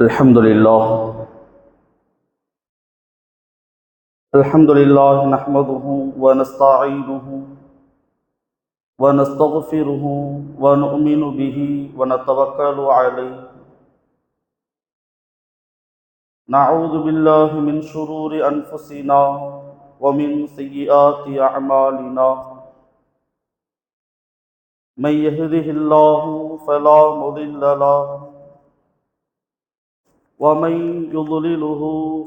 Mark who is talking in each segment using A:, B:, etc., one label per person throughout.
A: الحمد لله الحمد لله نحمده ونستعينه ونستغفره ونؤمن به ونتوكل عليه نعوذ بالله من شرور أنفسنا ومن سيئات أعمالنا من يهده الله فلا مضل له ومن يضلله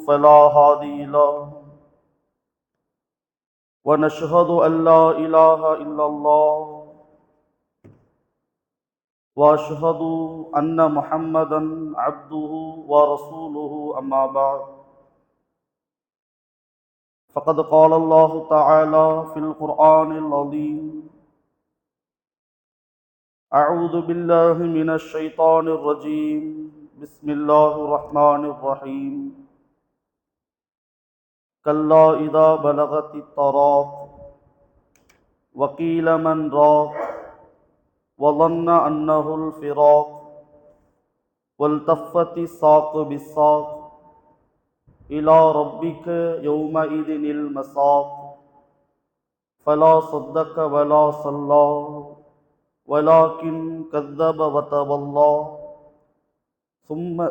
A: فلا هادي له ونشهد أن لا إله إلا الله وأشهد أن محمدا عبده ورسوله أما بعد فقد قال الله تعالى في القرآن العظيم أعوذ بالله من الشيطان الرجيم. بسم الله الرحمن الرحيم. كلا إذا بلغت الطراق وقيل من راق وظن أنه الفراق والتفت الساق بالساق إلى ربك يومئذ المساق. فلا صدق ولا صلى. ولكن كذب وتولى ثم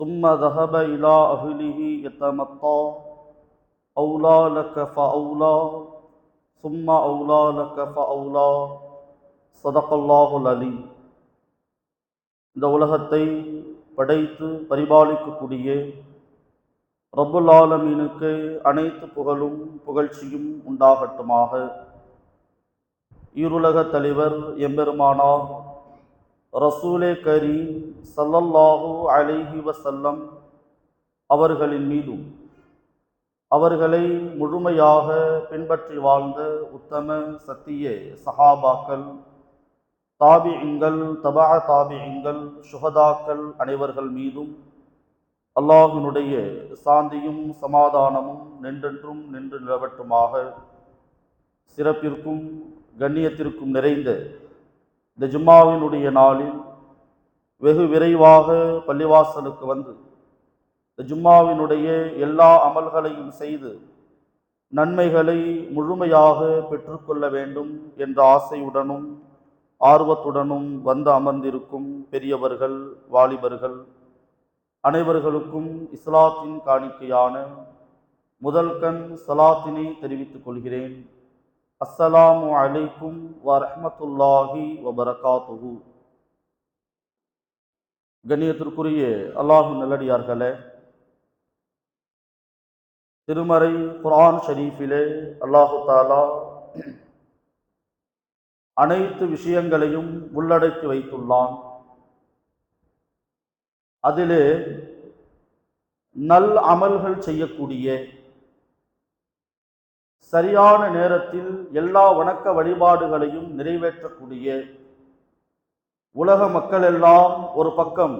A: ثم ذهب إلى أهله يتمطى أولى لك فأولى ثم أولى لك فأولى صدق الله العليم இந்த உலகத்தை படைத்து பரிபாலிக்கக்கூடிய ரப்புல் ஆலமீனுக்கு அனைத்து புகழும் புகழ்ச்சியும் உண்டாகட்டுமாக ஈருலக தலைவர் எம்பெருமானார். ரசூலே கரீம் சல்லல்லாஹு அலிஹி வசல்லம் அவர்களின் மீதும் அவர்களை முழுமையாக பின்பற்றி வாழ்ந்த உத்தம சத்திய சஹாபாக்கள் தாபியங்கள் தபா தாபியங்கள் சுகதாக்கள் அனைவர்கள் மீதும் அல்லாஹினுடைய சாந்தியும் சமாதானமும் நின்றென்றும் நின்று நிலவட்டுமாக சிறப்பிற்கும் கண்ணியத்திற்கும் நிறைந்த இந்த ஜும்மாவினுடைய நாளில் வெகு விரைவாக பள்ளிவாசலுக்கு வந்து இந்த ஜும்மாவினுடைய எல்லா அமல்களையும் செய்து நன்மைகளை முழுமையாக பெற்றுக்கொள்ள வேண்டும் என்ற ஆசையுடனும் ஆர்வத்துடனும் வந்து அமர்ந்திருக்கும் பெரியவர்கள் வாலிபர்கள் அனைவர்களுக்கும் இஸ்லாத்தின் காணிக்கையான முதல் கண் சலாத்தினை தெரிவித்துக் கொள்கிறேன். அஸ்ஸலாமு அலைக்கும் வரஹமத்துல்லாஹி வபரகாத்துஹு. கண்ணியத்திற்குரிய அல்லாஹு நல்லடியார்களே திருமறை குரான் ஷரீஃபிலே அல்லாஹு தாலா அனைத்து விஷயங்களையும் உள்ளடக்கி வைத்துள்ளான். அதிலே நல் அமல்கள் செய்யக்கூடிய சரியான நேரத்தில் எல்லா வணக்க வழிபாடுகளையும் நிறைவேற்றக்கூடிய உலக மக்கள் எல்லாம் ஒரு பக்கம்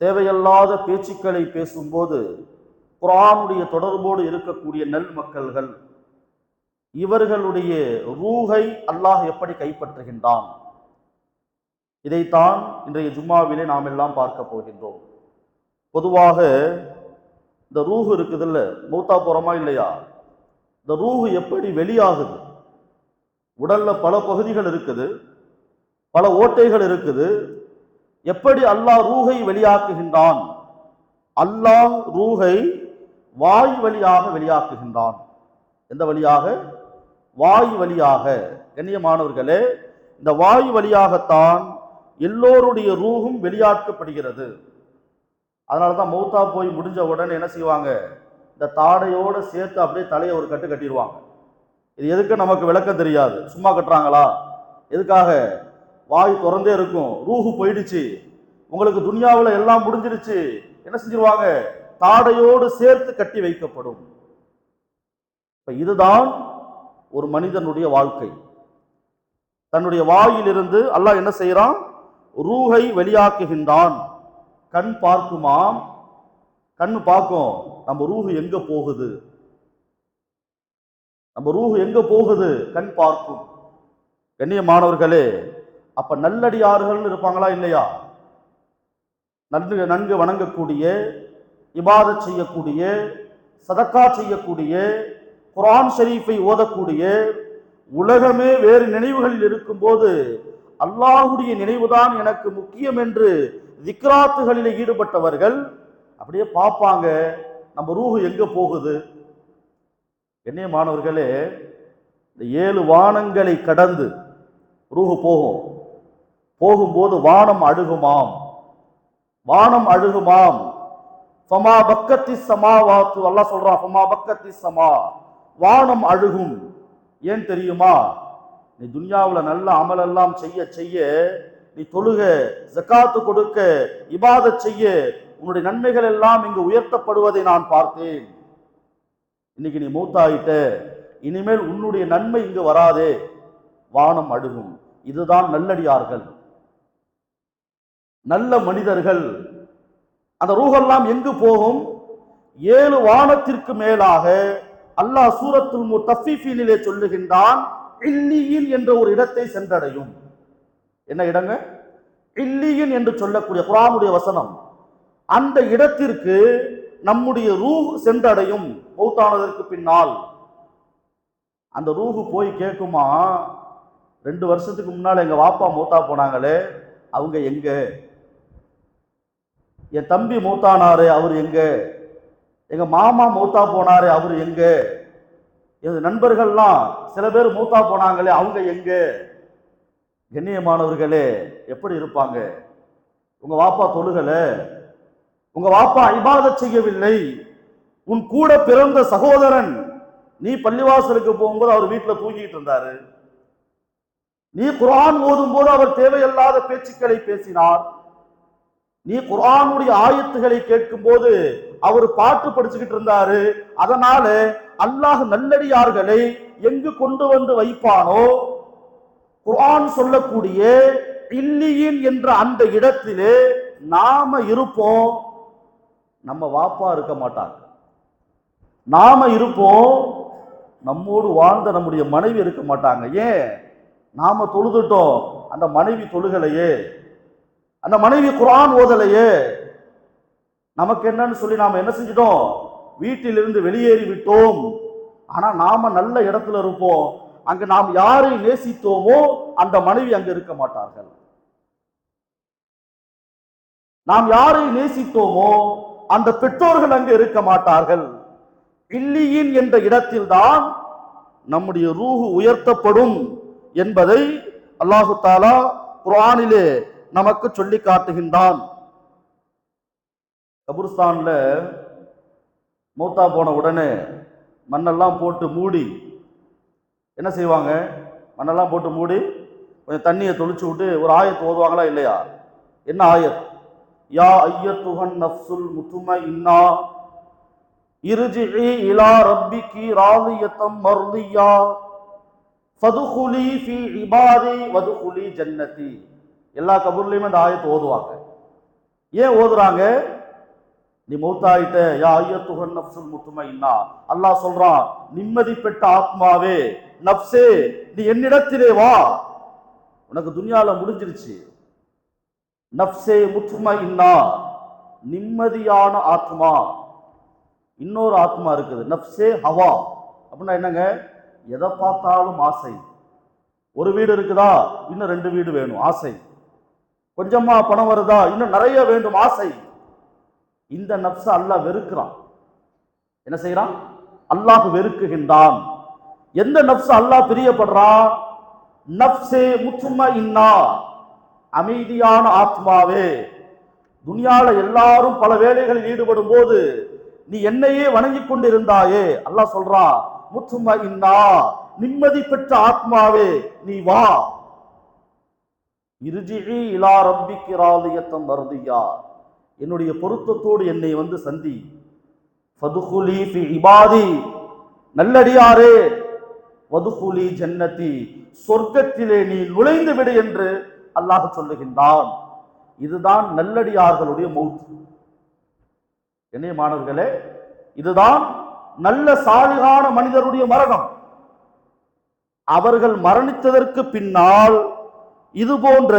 A: தேவையில்லாத பேச்சுக்களை பேசும்போது குரானுடைய தொடர்போடு இருக்கக்கூடிய நெல் மக்கள்கள் இவர்களுடைய ரூகை அல்லாஹ் எப்படி கைப்பற்றுகின்றான்? இதைத்தான் இன்றைய ஜும்மாவிலே நாம் எல்லாம் பார்க்க போகின்றோம். பொதுவாக இந்த ரூஹு இருக்குதுல்ல மூத்தா போறோமா இல்லையா? இந்த ரூஹு எப்படி வெளியாகுது? உடல்ல பல பகுதிகள் இருக்குது பல ஓட்டைகள் இருக்குது. எப்படி அல்லாஹ் ரூஹை வெளியாக்குகின்றான்? அல்லாஹ் ரூஹை வாய் வழியாக வெளியாக்குகின்றான். எந்த வழியாக? வாய் வழியாக. கண்ணியமானவர்களே இந்த வாய் வழியாகத்தான் எல்லோருடைய ரூகும் வெளியாக்கப்படுகிறது. அதனால தான் மௌத்தா போய் முடிஞ்ச உடனே என்ன செய்வாங்க? இந்த தாடையோடு சேர்த்து அப்படியே தலையை ஒரு கட்டு கட்டிடுவாங்க. இது எதுக்கு நமக்கு விளக்கம் தெரியாது? சும்மா கட்டுறாங்களா? எதுக்காக? வாய் திறந்தே இருக்கும். ரூஹு போயிடுச்சு. உங்களுக்கு துனியாவில் எல்லாம் முடிஞ்சிருச்சு. என்ன செஞ்சிருவாங்க? தாடையோடு சேர்த்து கட்டி வைக்கப்படும். இப்போ இதுதான் ஒரு மனிதனுடைய வாழ்க்கை. தன்னுடைய வாயிலிருந்து அல்லாஹ் என்ன செய்கிறான் ரூஹை வெளியாக்குகின்றான். கண் பார்க்குமாம். கண் பார்க்கும் நம்ம ரூஹு எங்க போகுது? நம்ம ரூஹு எங்க போகுது? கண் பார்க்கும். கண்ணியமானவர்களே அப்ப நல்லடியார்கள்னு இருப்பாங்களா இல்லையா? நன்கு நன்கு வணங்கக்கூடிய இபாத செய்யக்கூடிய சதக்கா செய்யக்கூடிய குரான் ஷரீஃபை ஓதக்கூடிய உலகமே வேறு நினைவுகளில் இருக்கும்போது அல்லாஹுடைய நினைவுதான் எனக்கு முக்கியம் என்று திக்ராத்துகளில் ஈடுபட்டவர்கள் அப்படியே பார்ப்பாங்க. நம்ம ரூஹு எங்கே போகுது? என்னைய மாணவர்களே இந்த ஏழு வானங்களை கடந்து ரூஹு போகும். போகும்போது வானம் அழுகுமாம். வானம் அழுகுமாம். ஃபமா பக்கத்தி சமா வாத்து எல்லாம் சொல்றான் ஃபமா பக்கத்தி சமா. வானம் அழுகும். ஏன் தெரியுமா? நீ துன்யாவில் நல்ல அமலெல்லாம் செய்ய செய்ய நீ தொழுக ஜக்காத்து கொடுக்க இபாத செய்ய உன்னுடைய நன்மைகள் எல்லாம் இங்கு உயர்த்தப்படுவதை நான் பார்த்தேன். இன்னைக்கு நீ மூத்தாயிட்ட இனிமேல் உன்னுடைய நன்மை இங்கு வராதே. வானம் அழுகும். இதுதான் நல்லடியார்கள். நல்ல மனிதர்கள். அந்த ரூகெல்லாம் எங்கு போகும்? ஏழு வானத்திற்கு மேலாக அல்லாஹ் சூரத்துல் முத்தஃபிஃபீனிலே சொல்லுகின்றான் இல்லியின் என்ற ஒரு இடத்தை சென்றடையும். என்ன இடங்க? இல்லியின் என்று சொல்லக்கூடிய குரானுடைய வசனம். அந்த இடத்திற்கு நம்முடைய ரூஹ் சென்றடையும். மௌத்தானதற்கு பின்னால். அந்த ரூஹு போய் கேட்குமா ரெண்டு வருஷத்துக்கு முன்னால் எங்கள் வாப்பா மூத்தா போனாங்களே அவங்க எங்க? என் தம்பி மூத்தானாரு அவர் எங்க? எங்க மாமா மூத்தா போனாரு அவர் எங்க? எனது நண்பர்கள்லாம் சில பேர் மூத்தா போனாங்களே அவங்க எங்க? கண்ணியமானவர்களே எப்படி இருப்பாங்க? உங்கள் வாப்பா தொழுகலை. உங்க வாப்பா இபாதத் செய்யவில்லை. உன் கூட பிறந்த சகோதரன் நீ பள்ளிவாசலுக்கு போகும்போது அவர் வீட்டில் தூங்கிட்டு இருந்தாரு. நீ குர்ஆன் ஓதும் போது அவர் தேவையில்லாத பேச்சுக்களை பேசினார். நீ குர்ஆனுடைய ஆயத்துகளை கேட்கும் போது அவர் பாட்டு படிச்சுக்கிட்டு இருந்தாரு. அதனால அல்லாஹ் நல்லடியார்களை எங்கு கொண்டு வந்து வைப்பானோ? குர்ஆன் சொல்லக்கூடிய இல்லியின் என்ற அந்த இடத்திலே நாம இருப்போம். நம்ம வாப்பா இருக்க மாட்டாங்க. நாம இருப்போம் நம்மோடு வாழ்ந்த நம்முடைய மனைவி இருக்க மாட்டாங்க. ஏன்? நாம தொழுதுட்டோம். அந்த மனைவி தொழுகலையே. அந்த மனைவி குரான் ஓதலையே. நமக்கு என்னன்னு சொல்லி நாம என்ன செஞ்சிட்டோம்? வீட்டிலிருந்து வெளியேறி விட்டோம். ஆனா நாம நல்ல இடத்துல இருப்போம். அங்க நாம் யாரை நேசித்தோமோ அந்த மனைவி அங்க இருக்க மாட்டார்கள். நாம் யாரை நேசித்தோமோ அந்த பெற்றோர்கள் அங்கு இருக்க மாட்டார்கள். இல்லியின் என்ற இடத்தில்தான் நம்முடைய ரூஹு உயர்த்தப்படும் என்பதை அல்லாஹு தாலா குரானிலே நமக்கு சொல்லி காட்டுகின்றான். கபுர்ஸ்தான்ல மூத்தா போன உடனே மண்ணெல்லாம் போட்டு மூடி என்ன செய்வாங்க? மண்ணெல்லாம் போட்டு மூடி கொஞ்சம் தண்ணியை தொளிச்சு விட்டு ஒரு ஆயத்து ஓதுவாங்களா இல்லையா? என்ன ஆயத் யா ஐயத்துகன் நஃப்சுல் முத்தும இன்னா இருஜிஇ இலா ரப்பிக்கி ராலியத்தம் மர்லியா ஃபதுகுலி ஃபி இபாதி வதுகுலி ஜன்னதி. எல்லா கபூர்லையுமே அந்த ஆயத்தை ஓதுவாங்க. ஏன் ஓதுறாங்க? நீ மௌத்தாயிட்ட யா ஐயத்துஹன் நஃப்சுல் முத்துமைன்னா அல்லாஹ் சொல்றான் நிம்மதி பெற்ற ஆத்மாவே நப்சே நீ என்னிடத்திலே வா. உனக்கு துனியால முடிஞ்சிருச்சு. நப்சே இன்னா நிம்மதியான ஆத்மா. இன்னொரு ஆத்மா இருக்குது நப்சே ஹவா. அப்படின்னா என்னங்க? எதை பார்த்தாலும் ஆசை. ஒரு வீடு இருக்குதா? இன்னும் ரெண்டு வீடு வேணும் ஆசை. கொஞ்சமா பணம் வருதா? இன்னும் நிறைய வேண்டும் ஆசை. இந்த நப்ச அல்லாஹ் வெறுக்கிறான். என்ன செய்யறான் அல்லாஹ் வெறுக்குகின்றான். எந்த நப்ச அல்லாஹ் பிரியப்படுறான்? நப்சே முற்றுமா இன்னா. அமைதியான ஆத்மாவே. துனியால எல்லாரும் பல வேலைகளில் ஈடுபடும் போது நீ என்னையே வணங்கி கொண்டிருந்தாயே. அல்லாஹ் சொல்றா முத்தும இன்னா நிம்மதி பெற்ற ஆத்மாவே நீ வா. இருஜிஇ இலா ரப்பிக்கி ராலியத்தம் என்னுடைய பொருத்தத்தோடு என்னை வந்து சந்தி. ஃபதுகுலி ஃபி இபாதி நல்லடியாரே வதுகுலி ஜன்னதி சொர்க்கத்திலே நீ நுழைந்து விடு என்று அல்லாஹ் சொல்லுகின்றான். இதுதான் நல்லடியார்களுடைய மௌத் என்னைய மாணவர்களே இதுதான் நல்ல சாலிகான மனிதருடைய மரணம். அவர்கள் மரணித்ததற்கு பின்னால் இது போன்ற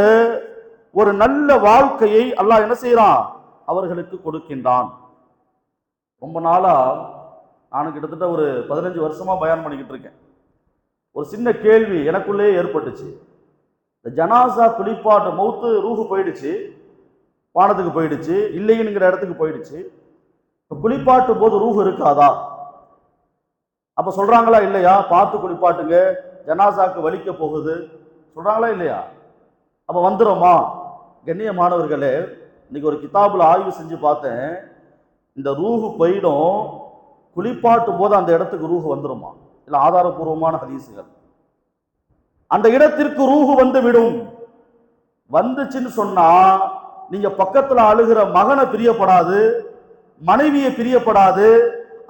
A: ஒரு நல்ல வாழ்க்கையை அல்லாஹ் என்ன செய்யறான் அவர்களுக்கு கொடுக்கின்றான். ரொம்ப நாளா நான் கிட்டத்தட்ட ஒரு பதினஞ்சு வருஷமா பயன் பண்ணிக்கிட்டு இருக்கேன். ஒரு சின்ன கேள்வி எனக்குள்ளே ஏற்பட்டுச்சு. ஜனாசா குளிப்பாட்டு மௌத்து ரூஹு போயிடுச்சு வானத்துக்கு போயிடுச்சு இல்லைங்கிற இடத்துக்கு போயிடுச்சு. இப்போ குளிப்பாட்டும் போது ரூஹு இருக்காதா? அப்போ சொல்கிறாங்களா இல்லையா? பார்த்து குளிப்பாட்டுங்க ஜனாசாக்கு வலிக்க போகுது. சொல்கிறாங்களா இல்லையா? அப்ப வந்துருமா? கண்ணியமானவர்களே இன்னைக்கு ஒரு கிதாபில் ஆய்வு செஞ்சு பார்த்தேன். இந்த ரூஹு போயிடும் குளிப்பாட்டும் போது அந்த இடத்துக்கு ரூஹு வந்துருமா? இல்லை ஆதாரபூர்வமான ஹதீசுகள் அந்த இடத்திற்கு ரூஹு வந்து விடும். வந்துச்சுன்னு சொன்னா நீங்க பக்கத்துல அழுகிற மகனை பிரியப்படாது மனைவியை பிரியப்படாது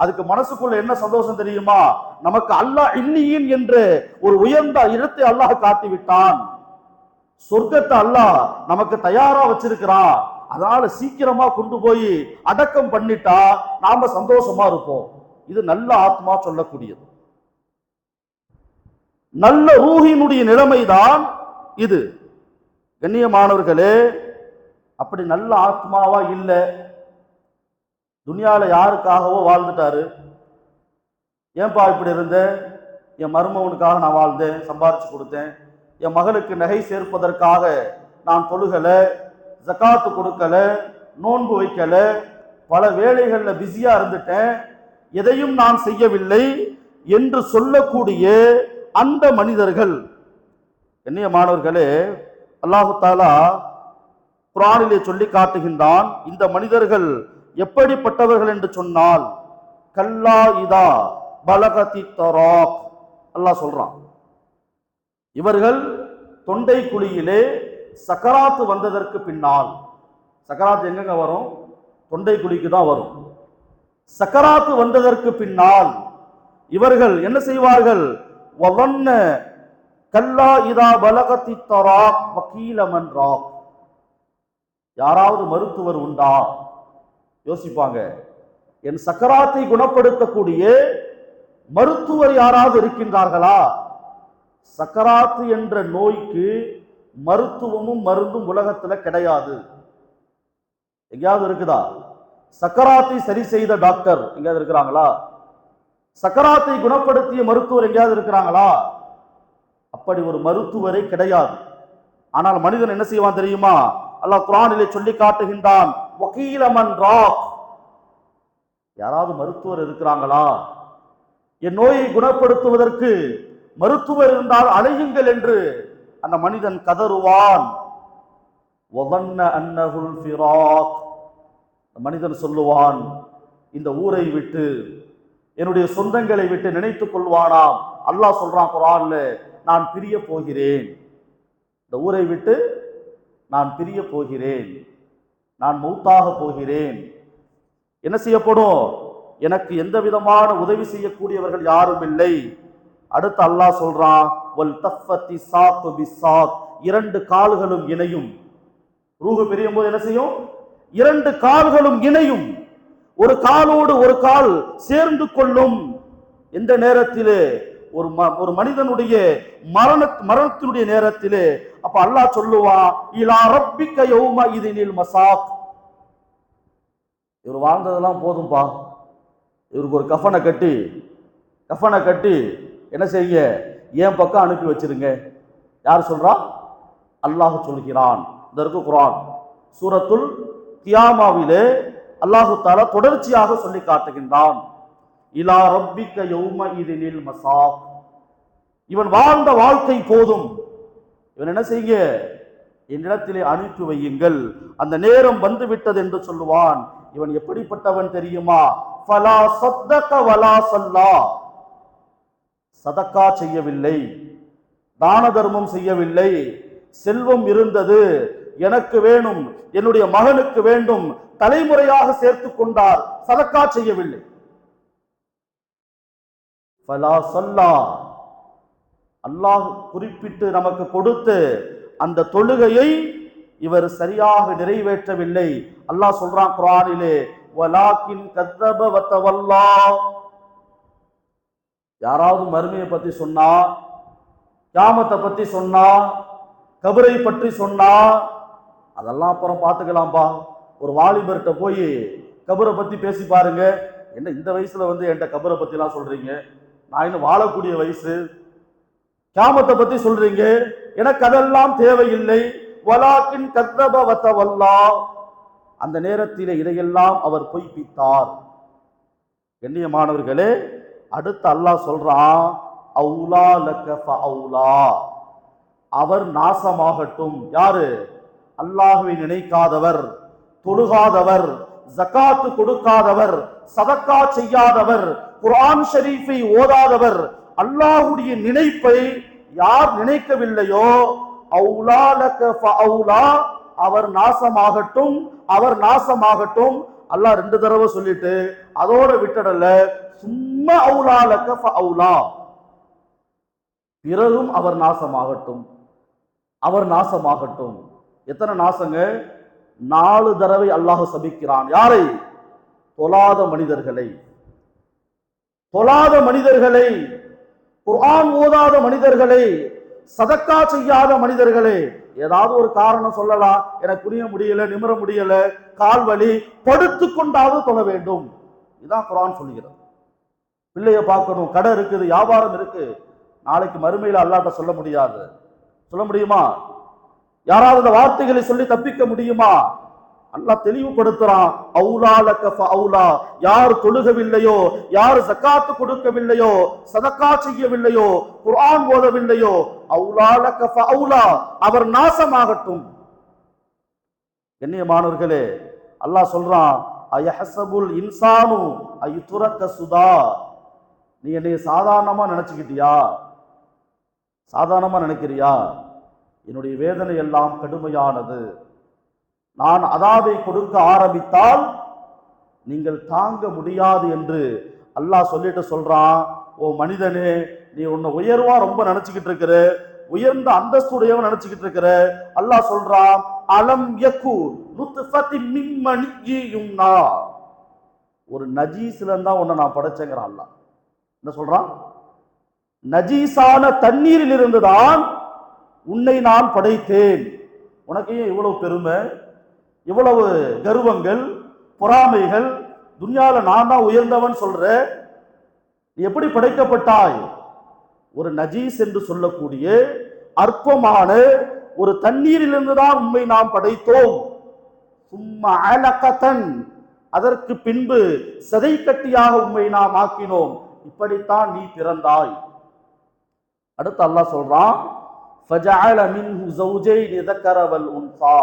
A: அதுக்கு மனசுக்குள்ள என்ன சந்தோஷம் தெரியுமா? நமக்கு அல்லாஹ் இன்னியின் என்று ஒரு உயர்ந்த இடத்தை அல்லாஹ் காட்டி விட்டான் சொர்க்கத்தை அல்லாஹ் நமக்கு தயாரா வச்சிருக்கிறான். அதனால சீக்கிரமா கொண்டு போய் அடக்கம் பண்ணிட்டா நாம சந்தோஷமா இருப்போம். இது நல்ல ஆத்மா சொல்லக்கூடியது. நல்ல ரூஹினுடைய நிலைமைதான் இது. கண்ணியமானவர்களே அப்படி நல்ல ஆத்மாவா இல்லை. துனியாவில் யாருக்காகவோ வாழ்ந்துட்டாரு. ஏன்பா இப்படி இருந்தேன் என் மருமவனுக்காக நான் வாழ்ந்தேன் சம்பாரிச்சு கொடுத்தேன். என் மகளுக்கு நகை சேர்ப்பதற்காக நான் தொழுகலை ஜகாத்து கொடுக்கல நோன்பு வைக்கலை பல வேலைகளில் பிஸியாக இருந்துட்டேன். எதையும் நான் செய்யவில்லை என்று சொல்லக்கூடிய அந்த மனிதர்கள். கண்ணியமானவர்களே அல்லாஹு தாலா குரானிலே சொல்லி காட்டுகின்றான் இந்த மனிதர்கள் எப்படிப்பட்டவர்கள் என்று சொன்னால் கல்லா இதா பலகதி தராக். அல்லாஹ் சொல்றான். இவர்கள் தொண்டை குழியிலே சக்கராத்து வந்ததற்கு பின்னால் சக்கராத்து எங்கெங்க வரும்? தொண்டை குழிக்கு தான் வரும். சக்கராத்து வந்ததற்கு பின்னால் இவர்கள் என்ன செய்வார்கள்? வவன்ன கல்லா இதா பலகத்தி தராக் வக்கீலமன் ராக் யாராவது மருத்துவர் உண்டா? யோசிப்பாங்க. என் சக்கராத்தை குணப்படுத்தக்கூடிய மருத்துவர் யாராவது இருக்கின்றார்களா? சக்கராத்து என்ற நோய்க்கு மருத்துவமும் மருந்தும் உலகத்துல கிடையாது. எங்கேயாவது இருக்குதா? சக்கராத்தை சரி செய்த டாக்டர் எங்கேயாவது இருக்கிறாங்களா? சக்கராத்தை குணப்படுத்திய மருத்துவர் எங்கேயாவது இருக்கிறாங்களா? அப்படி ஒரு மருத்துவரே கிடையாது. ஆனால் மனிதன் என்ன செய்வான் தெரியுமா? அல்லாஹ் குரானிலே சொல்லி காட்டுகின்றான் வக்கீலமன் ராக். யாராவது மருத்துவர் இருக்கிறாங்களா? என் நோயை குணப்படுத்துவதற்கு மருத்துவர் இருந்தால் அழையுங்கள் என்று அந்த மனிதன் கதறுவான். மனிதன் சொல்லுவான் இந்த ஊரை விட்டு என்னுடைய சொந்தங்களை விட்டு நினைத்து கொள்வானாம். அல்லாஹ் சொல்றான் குரான்ல நான் பிரிய போகிறேன். இந்த ஊரை விட்டு நான் பிரிய போகிறேன். நான் மூத்தாக போகிறேன். என்ன செய்யப்படும்? எனக்கு எந்த விதமான உதவி செய்யக்கூடியவர்கள் யாரும் இல்லை. அடுத்து அல்லாஹ் சொல்றான் இரண்டு கால்களும் இணையும். ரூஹு பிரியும் போது என்ன செய்யும்? இரண்டு கால்களும் இணையும். ஒரு காலோடு ஒரு கால் சேர்ந்து கொள்ளும். எந்த நேரத்திலே ஒரு ம- ஒரு மனிதனுடைய மரண மரணத்தினுடைய நேரத்திலே அப்ப அல்லாஹ் சொல்லுவான் இலா ரப்பிக்க யௌம இதினில் மசாக். இவர் வாழ்ந்ததெல்லாம் போதும்பா. இவருக்கு ஒரு கஃபனை கட்டி கஃபனை கட்டி என்ன செய்யுங்க? என் பக்கம் அனுப்பி வச்சிருங்க? யார் சொல்றா? அல்லாஹ் சொல்கிறான். இந்த இருக்கு குரான். சூரத்துல் கியாமாவிலே அல்லாஹு தாலா தொடர்ச்சியாக சொல்லி காட்டுகின்றான். இலா ரப்பிக்க யௌம இதனில் மசா இவன் வாழ்ந்த வாழ்க்கை போதும். இவன் என்ன செய்யுங்க? என்னிடத்திலே அனுப்பி வையுங்கள். அந்த நேரம் வந்து விட்டது என்று சொல்லுவான். இவன் எப்படிப்பட்டவன் தெரியுமா? ஃபலா சத்தக வலா சல்லா. சதக்கா செய்யவில்லை. தான தர்மம் செய்யவில்லை. செல்வம் இருந்தது. எனக்கு வேணும் என்னுடைய மகனுக்கு வேண்டும் தலைமுறையாக சேர்த்து கொண்டார் சதக்கா செய்யவில்லை. அல்லாஹ் குறிப்பிட்டு நமக்கு கொடுத்து அந்த தொழுகையை இவர் சரியாக நிறைவேற்றவில்லை. அல்லாஹ் சொல்றான் குரானிலே வலாக்கின் யாராவது மருமையை பத்தி சொன்னா கியாமத்தை பத்தி சொன்னா கபரை பற்றி சொன்னா அதெல்லாம் அப்புறம் பார்த்துக்கலாம்ப்பா ஒரு வாலிபர்கிட்ட போய் கபரை பற்றி பேசி பாருங்க. என்ன இந்த வயசில் வந்து என்கிட்ட கபரை பற்றிலாம் சொல்கிறீங்க நான் இன்னும் வாழக்கூடிய வயசு. கியாமத்தை பற்றி சொல்கிறீங்க எனக்கு அதெல்லாம் தேவையில்லை. வலாக்கின் கத்தப வத்தவல்லா. அந்த நேரத்தில் இதையெல்லாம் அவர் பொய்ப்பித்தார். கண்ணியமானவர்களே அடுத்து அல்லாஹ் சொல்றான் அவுலா லக்க அவுலா அவர் நாசமாகட்டும். யாரு? அல்லாஹுவை நினைக்காதவர் தொழுகாதவர் ஜக்காத்து கொடுக்காதவர் சதக்கா செய்யாதவர் குரான் ஷரீஃபை ஓதாதவர் அல்லாஹ்வுடைய நினைப்பை யார் நினைக்கவில்லையோ அவுலா அவர் நாசமாகட்டும் அவர் நாசமாகட்டும். அல்லாஹ் ரெண்டு தடவை சொல்லிட்டு அதோட விட்டடல சும்மா அவுலா லக்க அவுலா பிறரும் அவர் நாசமாகட்டும் அவர் நாசமாகட்டும். எத்தனை நாசங்க நாலு தடவை அல்லாஹ் சபிக்கிறான். யாரை? தொழாத மனிதர்களை. தொழாத மனிதர்களை. குர்ஆன் ஓதாத மனிதர்களை. சதக்கா செய்யாத மனிதர்களே. ஏதாவது ஒரு காரணம் சொல்லலாம். எனக்கு புரிய முடியல நிமிர முடியல கால் வலி படுத்து கொண்டாவது தொழ வேண்டும். இதான் குரான் சொல்லுகிறது. பிள்ளைய பார்க்கணும். கடை இருக்குது வியாபாரம் இருக்கு நாளைக்கு மறுமையில் அல்லாட்ட சொல்ல முடியாது. சொல்ல முடியுமா? யாராவது வார்த்தைகளை சொல்லி தப்பிக்க முடியுமா? அல்லா தெளிவுபடுத்துறான். அவுலா அவுலா யார் தொழுகவில்லையோ யார் சக்காத்து கொடுக்கவில்லையோ சதக்கா செய்யவில்லையோ குரான் ஓதவில்லையோ அவுலா அவுலா அவர் நாசமாகட்டும். கண்ணியமானவர்களே அல்லாஹ் சொல்றான் அயஹசபுல் இன்சானு துரக்க சுதா. நீ என்னை சாதாரணமா நினைச்சுக்கிட்டியா? சாதாரணமா நினைக்கிறியா? என்னுடைய வேதனை எல்லாம் கடுமையானது. நான் அதாவை கொடுக்க ஆரம்பித்தால் நீங்கள் தாங்க முடியாது என்று அல்லாஹ் சொல்லிட்டு சொல்றான் ஓ மனிதனே நீ உன்னை உயர்வா ரொம்ப நினைச்சுக்கிட்டு இருக்கிற உயர்ந்த அந்தஸ்துடையவன் நினைச்சுக்கிட்டு இருக்கிற. அல்லாஹ் சொல்றான் அலம் யக்கு நுத்ஃபத்தி மின் ஒரு நஜீஸ்ல இருந்தா உன்னை நான் படைச்சேங்கிறான் அல்லாஹ். என்ன சொல்றான்? நஜீஸான தண்ணீரில் இருந்துதான் உன்னை நான் படைத்தேன். உனக்கு ஏன் இவ்வளவு பெருமை? இவ்வளவு கர்வங்கள் பொறாமைகள்? துன்யாவில் நான் தான் உயர்ந்தவன் சொல்ற. நீ எப்படி படைக்கப்பட்டாய்? ஒரு நஜீஸ் என்று சொல்லக்கூடிய அற்பமான ஒரு தண்ணீரிலிருந்து தான் உண்மை நாம் படைத்தோம். சும்மா அலகத்தன். அதற்கு பின்பு சதை கட்டியாக உண்மை நாம் ஆக்கினோம். இப்படித்தான் நீ பிறந்தாய். அடுத்து அல்லாஹ் சொல்றான் ஃபஜஅல மின்ஹு ஸௌஜைன் ذكر والانثى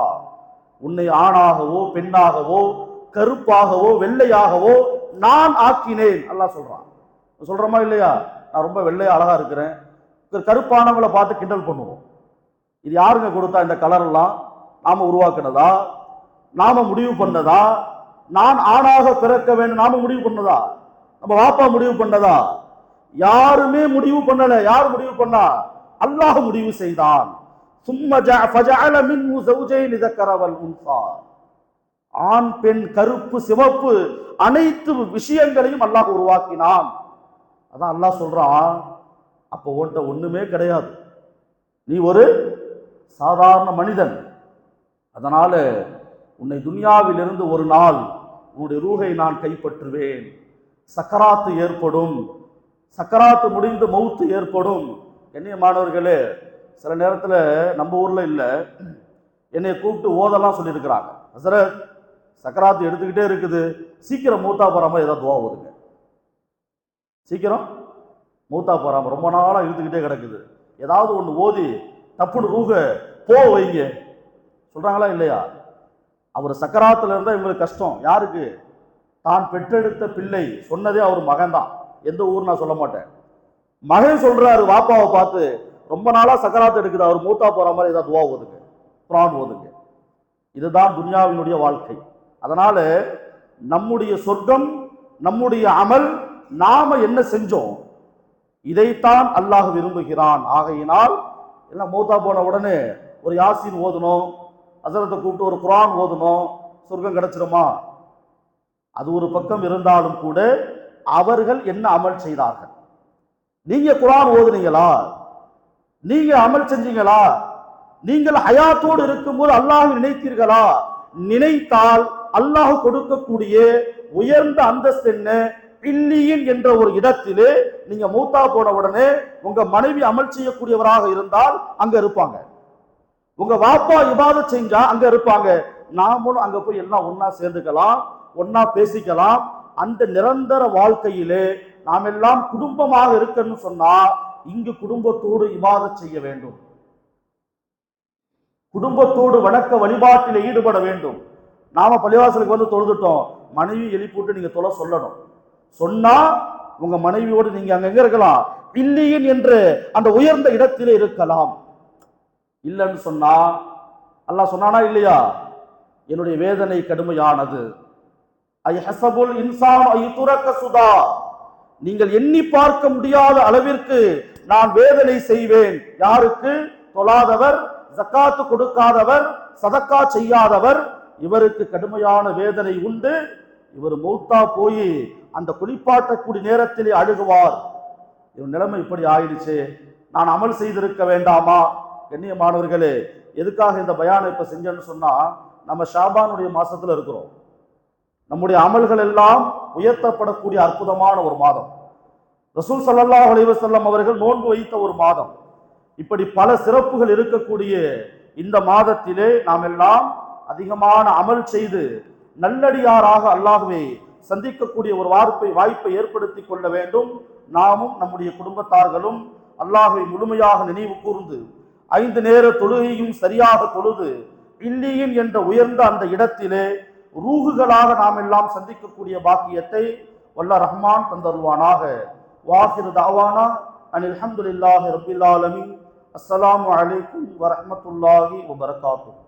A: உன்னை ஆணாகவோ பெண்ணாகவோ கருப்பாகவோ வெள்ளையாகவோ நான் ஆக்கினேன் அல்லாஹ் சொல்றான் சொல்றோமா இல்லையா நான் ரொம்ப வெள்ளையா அழகா இருக்கிறேன் க- கருப்பானவங்களை பார்த்து கிண்டல் பண்ணுவோம் இது யாருங்க கொடுத்தா இந்த கலர் எல்லாம் நாம உருவாக்குனதா நாம முடிவு பண்ணதா நான் ஆணாக பிறக்க வேண்டும் நாம முடிவு பண்ணதா நம்ம வாப்பா முடிவு பண்ணதா யாருமே முடிவு பண்ணல யார் முடிவு பண்ணா அல்லாஹ் முடிவு செய்தான். ஆண் பெண் கருப்பு சிவப்பு அனைத்து விஷயங்களையும் அல்லாஹ் உருவாக்கினான். அதான் அல்லாஹ் சொல்றான் அப்போ உன்ட்ட ஒண்ணுமே கிடையாது. நீ ஒரு சாதாரண மனிதன். அதனால உன்னை துனியாவிலிருந்து ஒரு நாள் உன்னுடைய ரூகை நான் கைப்பற்றுவேன். சக்கராத்து ஏற்படும். சக்கராத்து முடிந்து மவுத்து ஏற்படும். என்னைய மாணவர்களே சில நேரத்தில் நம்ம ஊரில் இல்லை என்னை கூப்பிட்டு ஓதெல்லாம் சொல்லியிருக்கிறாங்க. ஹசரத் சக்கராத்து எடுத்துக்கிட்டே இருக்குது. சீக்கிரம் மூத்தா போறாம ஏதாவது துவா ஓதுங்க. சீக்கிரம் மூத்தா போகிறாம ரொம்ப நாளாக இழுத்துக்கிட்டே கிடக்குது. ஏதாவது ஒன்று ஓதி தப்புன்னு ரூக போ வைங்க. சொல்கிறாங்களா இல்லையா? அவர் சக்கராத்தில் இருந்தால் இவங்களுக்கு கஷ்டம். யாருக்கு? தான் பெற்றெடுத்த பிள்ளை சொன்னதே அவர் மகன்தான். எந்த ஊர் நான் சொல்ல மாட்டேன். மகன் சொல்றாரு வாப்பாவை பார்த்து ரொம்ப நாளா சக்கராத்து எடுக்குது அவர் மூத்தா போற மாதிரி ஏதாவது துவா ஓதுங்க குரான் ஓதுங்க. இதுதான் துன்யாவினுடைய வாழ்க்கை. அதனால நம்முடைய சொர்க்கம் நம்முடைய அமல் நாம என்ன செஞ்சோம்? இதைத்தான் அல்லாஹ் விரும்புகிறான். ஆகையினால் எல்லாம் மூத்தா போன உடனே ஒரு யாசின் ஓதணும் அசரத்தை கூப்பிட்டு ஒரு குரான் ஓதணும் சொர்க்கம் கிடைச்சிருமா அது ஒரு பக்கம் இருந்தாலும் கூட அவர்கள் என்ன அமல் செய்தார்கள்? நீங்க குரான் ஓதுனீங்களா? நீங்க அமல் செஞ்சீங்களா? நீங்கள் ஹயாத்தோடு இருக்கும்போது அல்லாஹ் நினைத்தீர்களா? நினைத்தால் அல்லாஹ் கொடுக்கக்கூடிய உயர்ந்த அந்தஸ்து என்ன? இல்லியின் என்ற ஒரு இடத்திலே நீங்க மூத்தா போன உடனே உங்க மனைவி அமல் செய்யக்கூடியவராக இருந்தால் அங்க இருப்பாங்க. உங்க வாப்பா இவாத செஞ்சா அங்க இருப்பாங்க. நாமளும் அங்க போய் எல்லாம் ஒன்னா சேர்ந்துக்கலாம் ஒன்னா பேசிக்கலாம். அந்த நிரந்தர வாழ்க்கையிலே நாம் எல்லாம் குடும்பமாக இருக்கணும்னு சொன்னா இங்கு குடும்பத்தோடு இவாத செய்ய வேண்டும். குடும்பத்தோடு வணக்க வழிபாட்டில் ஈடுபட வேண்டும். நாம பள்ளிவாசலுக்கு வந்து தொழுதுட்டோம். மனைவி எழுப்பிவிட்டு நீங்க தொலை சொல்லணும். சொன்னா உங்க மனைவியோடு நீங்க அங்கங்க இருக்கலாம். இல்லையின் என்று அந்த உயர்ந்த இடத்திலே இருக்கலாம். இல்லைன்னு சொன்னா அல்லாஹ் சொன்னானா இல்லையா? என்னுடைய வேதனை கடுமையானது. ஐ ஹசபுல் இன்சான் ஐ துரக்க சுதா. நீங்கள் எண்ணி பார்க்க முடியாத அளவிற்கு நான் வேதனை செய்வேன். யாருக்கு? தொழாதவர் ஜக்காத்து கொடுக்காதவர் சதக்கா செய்யாதவர். இவருக்கு கடுமையான வேதனை உண்டு. இவர் மௌத்தா போய் அந்த குளிப்பாட்டக்கூடிய நேரத்திலே அழுகுவார். இவன் நிலைமை இப்படி ஆயிடுச்சு. நான் அமல் செய்திருக்க வேண்டாமா? கண்ணியமானவர்களே எதுக்காக இந்த பயானம் இப்போ செஞ்சேன்னு சொன்னால் நம்ம ஷாபானுடைய மாசத்துல இருக்கிறோம். நம்முடைய அமல்கள் எல்லாம் உயர்த்தப்படக்கூடிய அற்புதமான ஒரு மாதம். ரசூல் சல்லாஹ் அலைவசல்லம் அவர்கள் நோன்பு வைத்த ஒரு மாதம். இப்படி பல சிறப்புகள் இருக்கக்கூடிய இந்த மாதத்திலே நாம் எல்லாம் அதிகமான அமல் செய்து நல்லடியாராக அல்லாகவே சந்திக்கக்கூடிய ஒரு வார்ப்பை வாய்ப்பை ஏற்படுத்தி கொள்ள வேண்டும். நாமும் நம்முடைய குடும்பத்தார்களும் அல்லாஹை முழுமையாக நினைவு கூர்ந்து ஐந்து நேர தொழுகையும் சரியாக தொழுது இல்லியின் என்ற உயர்ந்த அந்த இடத்திலே ரூகுகளாக நாம் எல்லாம் சந்திக்கக்கூடிய பாக்கியத்தை வல்ல ரஹ்மான் தந்தருவானாக. வாஹிர் தாவானா அன் அல்ஹம்துலில்லாஹி ரப்பில் அஸ்லாம் அஸ்ஸலாமு வரமத்துல்லாஹி வரஹ்மத்துல்லாஹி